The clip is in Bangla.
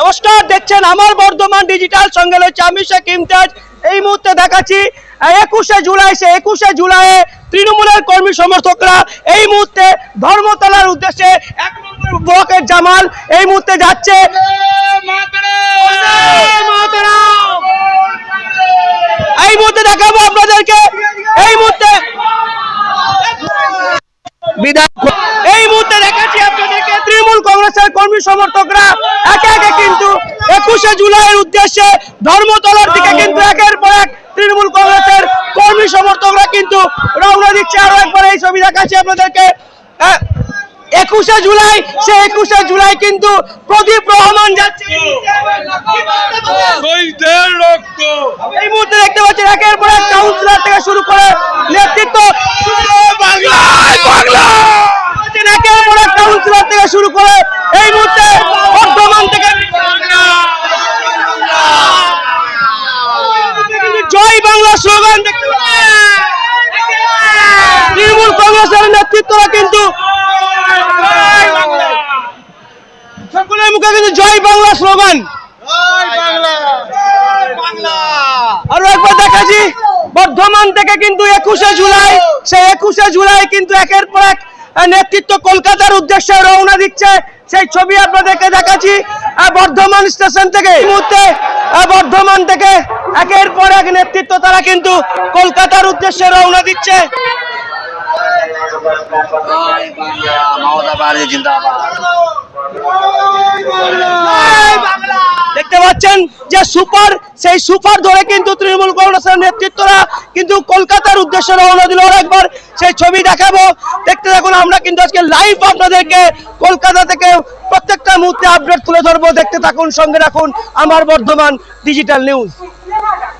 নমস্কার, দেখছেন আমার বর্ধমান ডিজিটাল সঙ্গে রয়েছে আমি শেখ ইমতাজ এই মুহূর্তে দেখাচ্ছি একুশে জুলাই সে একুশে জুলাইয়ে তৃণমূলের কর্মী সমর্থকরা এই মুহূর্তে ধর্মতলার উদ্দেশ্যে এক নম্বর ব্লকের জামাল এই মুহূর্তে যাচ্ছে। এই মুহূর্তে দেখাবো আপনাদেরকে। এই মুহূর্তে বিধায়ক এই মুহূর্তে দেখাচ্ছি আপনাদেরকে তৃণমূল কংগ্রেসের কর্মী সমর্থকরা একে একে কিন্তু একুশে জুলাইয়ের উদ্দেশ্যে ধর্মতলার দিকে কিন্তু একের পর এক তৃণমূল কংগ্রেসের কর্মী সমর্থকরা কিন্তু রওনা দিচ্ছে। আরও একবার এই ছবি দেখাচ্ছি আপনাদেরকে। একুশে জুলাই সে একুশে জুলাই কিন্তু প্রদীপ রহমান যাচ্ছে। এই মুহূর্তে দেখতে পাচ্ছেন একের পর এক কাউন্সিলর থেকে শুরু করে নেতৃত্ব। বাংলায়! একের পর এক কাউন্সিলর থেকে শুরু করে এই মুহূর্তে বর্ধমান থেকে জয় বাংলা তৃণমূল কংগ্রেসের নেতৃত্বরা কিন্তু সকলের মুখে কিন্তু জয় বাংলা স্লোগান। আরও একবার দেখাচ্ছি, বর্ধমান থেকে কিন্তু একুশে জুলাই, সেই একুশে জুলাই কিন্তু একের পর এক নেতৃত্ব কলকাতার উদ্দেশ্যে রওনা দিচ্ছে। সেই ছবি আপনাদেরকে দেখাচ্ছি বর্ধমান স্টেশন থেকে। মুহূর্তে বর্ধমান থেকে একের পর এক নেতৃত্ব তারা কিন্তু কলকাতার উদ্দেশ্যে রওনা দিচ্ছে। দেখতে পাচ্ছেন যে সুপার সেই সুপার ধরে কিন্তু তৃণমূল কংগ্রেসের নেতৃত্বরা কিন্তু কলকাতার উদ্দেশ্যে রওনা দিল। একবার সেই ছবি দেখাবো। দেখতে থাকুন আমরা কিন্তু আজকে লাইভ আপনাদেরকে কলকাতা থেকে প্রত্যেকটা মুহূর্তে আপডেট তুলে ধরবো। দেখতে থাকুন সঙ্গে রাখুন আমার বর্ধমান ডিজিটাল নিউজ